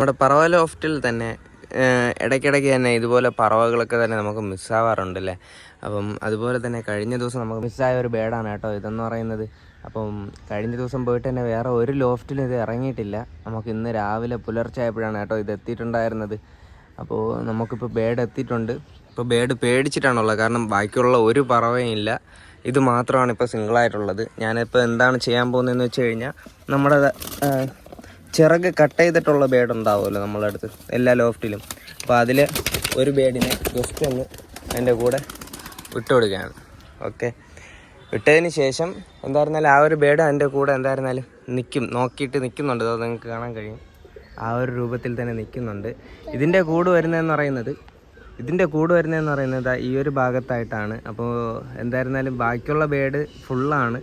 നമ്മുടെ പറവ ലോഫ്റ്റിൽ തന്നെ ഇടയ്ക്കിടയ്ക്ക് തന്നെ ഇതുപോലെ പറവകളൊക്കെ തന്നെ നമുക്ക് മിസ്സാവാറുണ്ട് അല്ലേ അപ്പം അതുപോലെ തന്നെ കഴിഞ്ഞ ദിവസം നമുക്ക് മിസ്സായ ഒരു ബേഡാണ് കേട്ടോ ഇതെന്ന് പറയുന്നത്. അപ്പം കഴിഞ്ഞ ദിവസം പോയിട്ട് തന്നെ വേറെ ഒരു ലോഫ്റ്റിലും ഇത് ഇറങ്ങിയിട്ടില്ല. നമുക്ക് ഇന്ന് രാവിലെ പുലർച്ചെ ആയപ്പോഴാണ് കേട്ടോ ഇത് എത്തിയിട്ടുണ്ടായിരുന്നത്. അപ്പോൾ നമുക്കിപ്പോൾ ബേഡ് എത്തിയിട്ടുണ്ട്. ഇപ്പോൾ ബേഡ് പേടിച്ചിട്ടാണുള്ളത്. കാരണം ബാക്കിയുള്ള ഒരു പറവയും ഇല്ല. ഇത് മാത്രമാണ് ഇപ്പോൾ സിംഗിളായിട്ടുള്ളത് ഞാനിപ്പോൾ എന്താണ് ചെയ്യാൻ പോകുന്നതെന്ന് വെച്ച് കഴിഞ്ഞാൽ നമ്മുടെ ചിറക് കട്ട് ചെയ്തിട്ടുള്ള ബേഡ് ഉണ്ടാവുമല്ലോ നമ്മളെ അടുത്ത് എല്ലാ ലോഫ്റ്റിലും. അപ്പോൾ അതിൽ ഒരു ബേഡിനെ ജസ്റ്റ് ഒന്ന് എന്റെ കൂടെ വിട്ടു കൊടുക്കുകയാണ്. ഓക്കെ. വിട്ടതിന് ശേഷം എന്തായിരുന്നാലും ആ ഒരു ബേഡ് എന്റെ കൂടെ എന്തായിരുന്നാലും നിൽക്കും നോക്കിയിട്ട് നിൽക്കുന്നുണ്ട് അത് നിങ്ങൾക്ക് കാണാൻ കഴിയും. ആ ഒരു രൂപത്തിൽ തന്നെ നിൽക്കുന്നുണ്ട് ഇതിന്റെ കൂട് വരുന്നതെന്ന് പറയുന്നത് ഇതിന്റെ കൂട് വരുന്നതെന്ന് പറയുന്നത് ഈ ഒരു ഭാഗത്തായിട്ടാണ്. അപ്പോൾ എന്തായിരുന്നാലും ബാക്കിയുള്ള ബേഡ് ഫുള്ളാണ്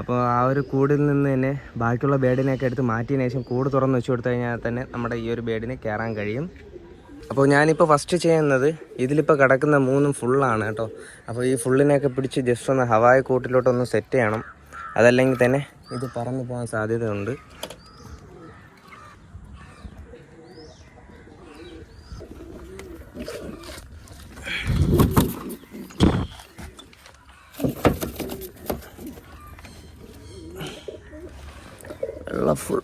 അപ്പോൾ ആ ഒരു കൂടിൽ നിന്ന് തന്നെ ബാക്കിയുള്ള ബേഡിനെയൊക്കെ എടുത്ത് മാറ്റിയതിന് ശേഷം കൂട് തുറന്ന് വെച്ച് കൊടുത്തു കഴിഞ്ഞാൽ തന്നെ നമ്മുടെ ഈ ഒരു ബേഡിന് കയറാൻ കഴിയും. അപ്പോൾ ഞാനിപ്പോൾ ഫസ്റ്റ് ചെയ്യുന്നത് ഇതിലിപ്പോൾ കിടക്കുന്ന മൂന്നും ഫുള്ളാണ് കേട്ടോ. അപ്പോൾ ഈ ഫുള്ളിനെയൊക്കെ പിടിച്ച് ജസ്റ്റ് ഒന്ന് ഹവായ കൂട്ടിലോട്ടൊന്ന് സെറ്റ് ചെയ്യണം. അതല്ലെങ്കിൽ തന്നെ ഇത് പറന്നു പോകാൻ സാധ്യതയുണ്ട്. വെള്ളം ഫുൾ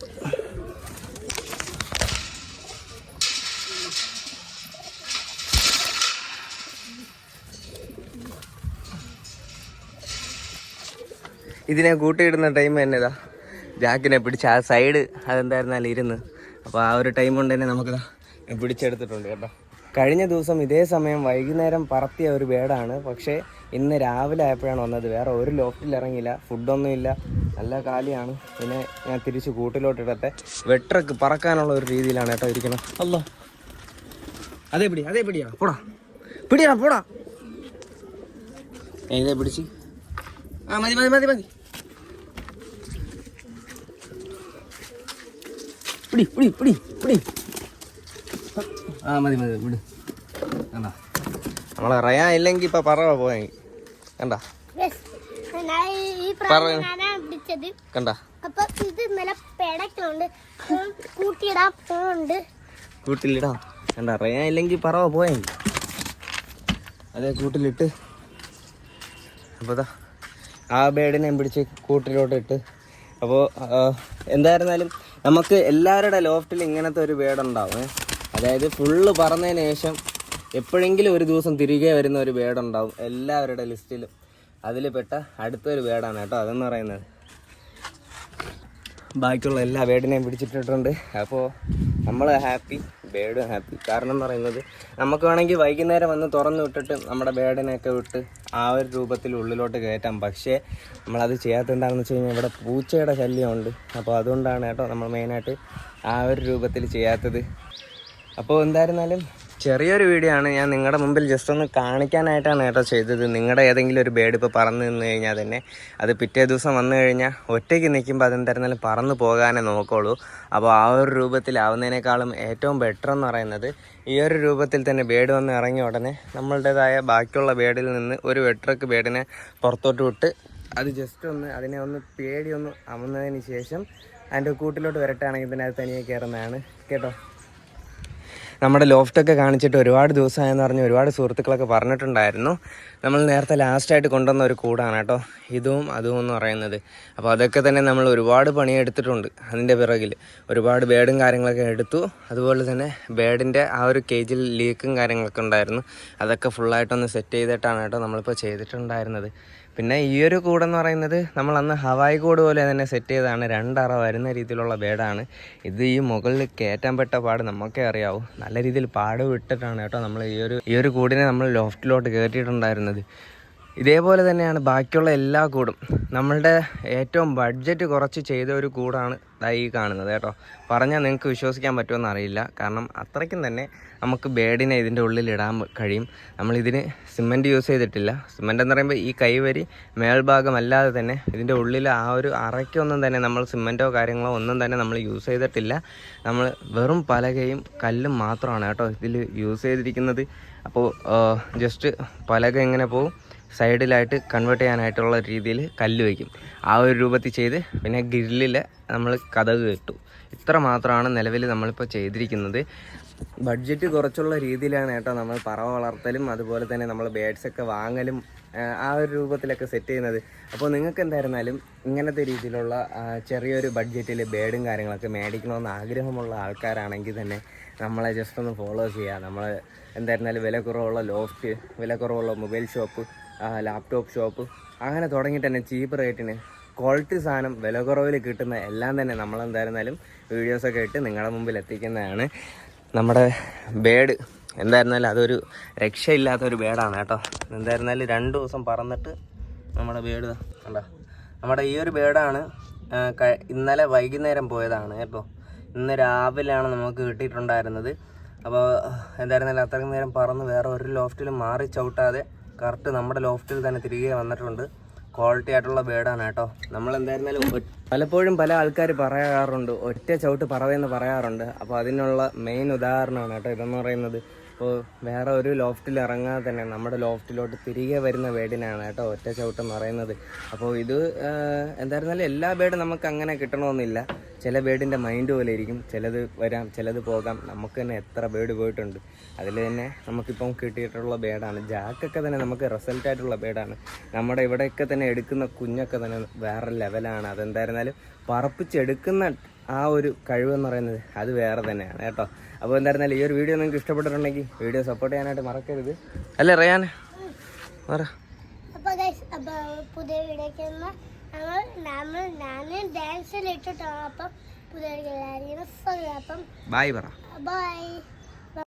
ഇതിനെ കൂട്ടിയിടുന്ന ടൈം തന്നെ ഇതാ. ജാക്കിനെ പിടിച്ച് ആ സൈഡ് അതെന്തായിരുന്നാലും ഇരുന്ന്. അപ്പോൾ ആ ഒരു ടൈം കൊണ്ട് തന്നെ നമുക്കിതാ പിടിച്ചെടുത്തിട്ടുണ്ട് കേട്ടോ. കഴിഞ്ഞ ദിവസം ഇതേ സമയം വൈകുന്നേരം പറത്തിയ ഒരു ബേഡാണ്. പക്ഷേ ഇന്ന് രാവിലെ ആയപ്പോഴാണ് വന്നത്. വേറെ ഒരു ലോഫ്റ്റിൽ ഇറങ്ങിയില്ല. ഫുഡൊന്നും ഇല്ല. നല്ല കാലിയാണ്. പിന്നെ ഞാൻ തിരിച്ച് കൂട്ടിലോട്ട് ഇടട്ടെ. വെട്ടറക്ക് പറക്കാനുള്ള ഒരു രീതിയിലാണ് കേട്ടോ ഇരിക്കണം അല്ലോ അതേ പിടി അതേ പിടിയാ. പോടാ. പിടിയാ പോടാ. ഇതേ പിടിച്ച്. ആ മതി മതി മതി മതി. പിടി പിടി പിടി പിടി. ആ മതി മതി വിട്. കണ്ട? നമ്മളെ റയാൻ ഇല്ലെങ്കിൽ ഇപ്പം പറവ പോയി. കണ്ട? അപ്പൊ ഇത് ഇന്നലെ കൂട്ടിയിടാൻ പോകുന്നുണ്ട് കൂട്ടിലിടാം. ഇല്ലെങ്കിൽ പറവ പോയി. അതെ കൂട്ടിലിട്ട്. അപ്പോൾ ദാ ആ ബേഡിനെ പിടിച്ച് കൂട്ടിലോട്ട് ഇട്ട് അപ്പോൾ എന്തായിരുന്നാലും നമുക്ക് എല്ലാവരുടെ ലോഫ്റ്റിൽ ഇങ്ങനത്തെ ഒരു ബേഡുണ്ടാവും. അതായത് ഫുള്ള് പറഞ്ഞതിന് ശേഷം എപ്പോഴെങ്കിലും ഒരു ദിവസം തിരികെ വരുന്ന ഒരു ബേഡുണ്ടാവും എല്ലാവരുടെ ലിസ്റ്റിലും. അതിൽ പെട്ട അടുത്തൊരു ബേഡാണ് കേട്ടോ അതെന്ന് പറയുന്നത്. ബാക്കിയുള്ള എല്ലാ ബേഡിനെയും പിടിച്ചിട്ടിട്ടുണ്ട്. അപ്പോൾ നമ്മൾ ഹാപ്പി ബേഡും ഹാപ്പി. കാരണം എന്ന് പറയുന്നത് നമുക്ക് വേണമെങ്കിൽ വൈകുന്നേരം വന്ന് തുറന്നു വിട്ടിട്ട് നമ്മുടെ ബേഡിനെയൊക്കെ വിട്ട് ആ ഒരു രൂപത്തിൽ ഉള്ളിലോട്ട് കയറ്റാം. പക്ഷേ നമ്മളത് ചെയ്യാത്തതെന്താണെന്ന് വെച്ച് കഴിഞ്ഞാൽ ഇവിടെ പൂച്ചയുടെ ശല്യമുണ്ട്. അപ്പോൾ അതുകൊണ്ടാണ് കേട്ടോ നമ്മൾ മെയിനായിട്ട് ആ ഒരു രൂപത്തിൽ ചെയ്യാത്തത്. അപ്പോൾ എന്തായിരുന്നാലും ചെറിയൊരു വീഡിയോ ആണ്. ഞാൻ നിങ്ങളുടെ മുമ്പിൽ ജസ്റ്റ് ഒന്ന് കാണിക്കാനായിട്ടാണ് കേട്ടോ ചെയ്തത്. നിങ്ങളുടെ ഏതെങ്കിലും ഒരു ബേഡ് ഇപ്പോൾ പറന്ന് നിന്ന് കഴിഞ്ഞാൽ തന്നെ അത് പിറ്റേ ദിവസം വന്നു കഴിഞ്ഞാൽ ഒറ്റയ്ക്ക് നിൽക്കുമ്പോൾ അതെന്തായിരുന്നാലും പറന്ന് പോകാനേ നോക്കുള്ളൂ. അപ്പോൾ ആ ഒരു രൂപത്തിലാവുന്നതിനേക്കാളും ഏറ്റവും ബെറ്റർ എന്ന് പറയുന്നത് ഈ ഒരു രൂപത്തിൽ തന്നെ ബേഡ് വന്ന് ഇറങ്ങിയ ഉടനെ നമ്മളുടേതായ ബാക്കിയുള്ള ബേഡിൽ നിന്ന് ഒരു വെട്രക്ക് ബേഡിനെ പുറത്തോട്ട് വിട്ട് അത് ജസ്റ്റ് ഒന്ന് അതിനെ ഒന്ന് പേടി ഒന്ന് അമന്നതിന് ശേഷം അതിന്റെ കൂട്ടിലോട്ട് വരട്ടാണെങ്കിൽ തന്നെ അത് തനിയെ കയറുന്നതാണ് കേട്ടോ? നമ്മുടെ ലോഫ്റ്റൊക്കെ കാണിച്ചിട്ട് ഒരുപാട് ദിവസമായെന്ന് പറഞ്ഞ് ഒരുപാട് സുഹൃത്തുക്കളൊക്കെ പറഞ്ഞിട്ടുണ്ടായിരുന്നു. നമ്മൾ നേരത്തെ ലാസ്റ്റായിട്ട് കൊണ്ടുവന്ന ഒരു കൂടാണ് കേട്ടോ. ഇതും അതും എന്ന് പറയുന്നത്. അപ്പോൾ അതൊക്കെ തന്നെ നമ്മൾ ഒരുപാട് പണിയെടുത്തിട്ടുണ്ട് അതിന്റെ പിറകിൽ ഒരുപാട് ബേഡും കാര്യങ്ങളൊക്കെ എടുത്തു. അതുപോലെ തന്നെ ബേഡിന്റെ ആ ഒരു കേജിൽ ലീക്കും കാര്യങ്ങളൊക്കെ ഉണ്ടായിരുന്നു. അതൊക്കെ ഫുള്ളായിട്ടൊന്ന് സെറ്റ് ചെയ്തിട്ടാണ് കേട്ടോ നമ്മളിപ്പോൾ ചെയ്തിട്ടുണ്ടായിരുന്നത്. പിന്നെ ഈ ഒരു കൂടെന്ന് പറയുന്നത് നമ്മൾ അന്ന് ഹവായ് കൂട് പോലെ തന്നെ സെറ്റ് ചെയ്തതാണ്. രണ്ടറ വരുന്ന രീതിയിലുള്ള ബേഡാണ്. ഇത് ഈ മുകളിൽ കയറ്റാൻ പെട്ട പാട് നമുക്കേ അറിയാവൂ. നല്ല രീതിയിൽ പാട് വിട്ടിട്ടാണ് കേട്ടോ നമ്മൾ ഈ ഒരു ഈ ഒരു കൂടിനെ നമ്മൾ ലോഫ്റ്റിലോട്ട് കയറ്റിയിട്ടുണ്ടായിരുന്നത് ഇതേപോലെ തന്നെയാണ് ബാക്കിയുള്ള എല്ലാ കൂടും. നമ്മളുടെ ഏറ്റവും ബഡ്ജറ്റ് കുറച്ച് ചെയ്ത ഒരു കൂടാണ് ഈ കാണുന്നത് കേട്ടോ. പറഞ്ഞാൽ നിങ്ങൾക്ക് വിശ്വസിക്കാൻ പറ്റുമെന്ന് അറിയില്ല. കാരണം അത്രയ്ക്കും തന്നെ നമുക്ക് ബേഡിനെ ഇതിന്റെ ഉള്ളിൽ ഇടാൻ കഴിയും. നമ്മളിതിന് സിമന്റ് യൂസ് ചെയ്തിട്ടില്ല. സിമന്റ് എന്ന് പറയുമ്പോൾ ഈ കൈവരി മേൽഭാഗം അല്ലാതെ തന്നെ ഇതിന്റെ ഉള്ളിൽ ആ ഒരു അറയ്ക്കൊന്നും തന്നെ നമ്മൾ സിമന്റോ കാര്യങ്ങളോ ഒന്നും തന്നെ നമ്മൾ യൂസ് ചെയ്തിട്ടില്ല. നമ്മൾ വെറും പലകയും കല്ലും മാത്രമാണ് കേട്ടോ ഇതിൽ യൂസ് ചെയ്തിരിക്കുന്നത്. അപ്പോൾ ജസ്റ്റ് പലക എങ്ങനെ പോകും സൈഡിലായിട്ട് കൺവേർട്ട് ചെയ്യാനായിട്ടുള്ള രീതിയിൽ കല്ല് വയ്ക്കും ആ ഒരു രൂപത്തിൽ ചെയ്ത് പിന്നെ ഗ്രില്ലിൽ നമ്മൾ കഥക് കെട്ടു. ഇത്ര മാത്രമാണ് നിലവിൽ നമ്മളിപ്പോൾ ചെയ്തിരിക്കുന്നത്. ബഡ്ജറ്റ് കുറച്ചുള്ള രീതിയിലാണ് കേട്ടോ നമ്മൾ പറവ വളർത്തലും അതുപോലെ തന്നെ നമ്മൾ ബേഡ്സൊക്കെ വാങ്ങലും ആ, ഒരു രൂപത്തിലൊക്കെ സെറ്റ് ചെയ്യുന്നത്. അപ്പോൾ നിങ്ങൾക്ക് എന്തായിരുന്നാലും ഇങ്ങനത്തെ രീതിയിലുള്ള ചെറിയൊരു ബഡ്ജറ്റിൽ ബേഡും കാര്യങ്ങളൊക്കെ മേടിക്കണമെന്ന് ആഗ്രഹമുള്ള ആൾക്കാരാണെങ്കിൽ തന്നെ നമ്മളെ ജസ്റ്റ് ഒന്ന് ഫോളോ ചെയ്യുക. നമ്മൾ എന്തായിരുന്നാലും വില കുറവുള്ള ലോഫ്റ്റ് വില കുറവുള്ള മൊബൈൽ ഷോപ്പ് ലാപ്ടോപ്പ് ഷോപ്പ് അങ്ങനെ തുടങ്ങിയിട്ട് തന്നെ ചീപ്പ് റേറ്റിന് ക്വാളിറ്റി സാധനം വില കുറവിൽ കിട്ടുന്ന എല്ലാം തന്നെ നമ്മൾ എന്തായിരുന്നാലും വീഡിയോസൊക്കെ ഇട്ട് നിങ്ങളുടെ മുമ്പിൽ എത്തിക്കുന്നതാണ്. നമ്മുടെ ബേഡ് എന്തായിരുന്നാലും അതൊരു രക്ഷയില്ലാത്തൊരു ബേഡാണ് കേട്ടോ. എന്തായിരുന്നാലും രണ്ട് ദിവസം പറന്നിട്ട് നമ്മുടെ ബേഡ് കണ്ടോ? നമ്മുടെ ഈ ഒരു ബേഡാണ് ഇന്നലെ വൈകുന്നേരം പോയതാണ് കേട്ടോ. ഇന്ന് രാവിലെയാണ് നമുക്ക് കിട്ടിയിട്ടുണ്ടായിരുന്നത്. അപ്പോൾ എന്തായിരുന്നാലും അത്രയും നേരം പറന്ന് വേറെ ഒരു ലോഫ്റ്റിലും മാറി ചവിട്ടാതെ കറക്റ്റ് നമ്മുടെ ലോഫ്റ്റിൽ തന്നെ തിരികെ വന്നിട്ടുണ്ട്. ക്വാളിറ്റി ആയിട്ടുള്ള ബേഡാണ് കേട്ടോ. നമ്മൾ എന്തായിരുന്നാലും പലപ്പോഴും പല ആൾക്കാർ പറയാറുണ്ട് ഒറ്റ ചവിട്ട് പറവെന്ന് പറയാറുണ്ട്. അപ്പോൾ അതിനുള്ള മെയിൻ ഉദാഹരണമാണ് കേട്ടോ ഇതെന്ന് പറയുന്നത്. ഇപ്പോൾ വേറെ ഒരു ലോഫ്റ്റിൽ ഇറങ്ങാതെ തന്നെ നമ്മുടെ ലോഫ്റ്റിലോട്ട് തിരികെ വരുന്ന ബേഡിനാണ് കേട്ടോ ഒറ്റ ചവിട്ടം പറയുന്നത് അപ്പോൾ ഇത് എന്തായിരുന്നാലും എല്ലാ ബേഡും നമുക്ക് അങ്ങനെ കിട്ടണമെന്നില്ല. ചില ബേഡിന്റെ മൈൻഡ് പോലെ ഇരിക്കും. ചിലത് വരാം ചിലത് പോകാം. നമുക്ക് തന്നെ എത്ര ബേഡ് പോയിട്ടുണ്ട്. അതിൽ തന്നെ നമുക്കിപ്പം കിട്ടിയിട്ടുള്ള ബേഡാണ്. ജാക്കൊക്കെ തന്നെ നമുക്ക് റിസൾട്ടായിട്ടുള്ള ബേഡാണ്. നമ്മുടെ ഇവിടെയൊക്കെ തന്നെ എടുക്കുന്ന കുഞ്ഞൊക്കെ തന്നെ വേറെ ലെവലാണ് അതെന്തായിരുന്നാലും പറപ്പിച്ചെടുക്കുന്ന ആ ഒരു കഴിവെന്ന് പറയുന്നത് അത് വേറെ തന്നെയാണ് കേട്ടോ. അപ്പോൾ എന്തായിരുന്നാലും ഈ ഒരു വീഡിയോ നിങ്ങൾക്ക് ഇഷ്ടപ്പെട്ടിട്ടുണ്ടെങ്കിൽ വീഡിയോ സപ്പോർട്ട് ചെയ്യാനായിട്ട് മറക്കരുത്. അല്ലേ റയാൻ? പറ. അപ്പൊ ഗൈസ് പുതിയ വീഡിയോക്ക് ഞങ്ങൾ നമ്മൾ ഞാൻ ഡാൻസിൽ ഇട്ടിട്ടാണ് അപ്പം പുതിയ അപ്പം ബായ് പറ. ബൈ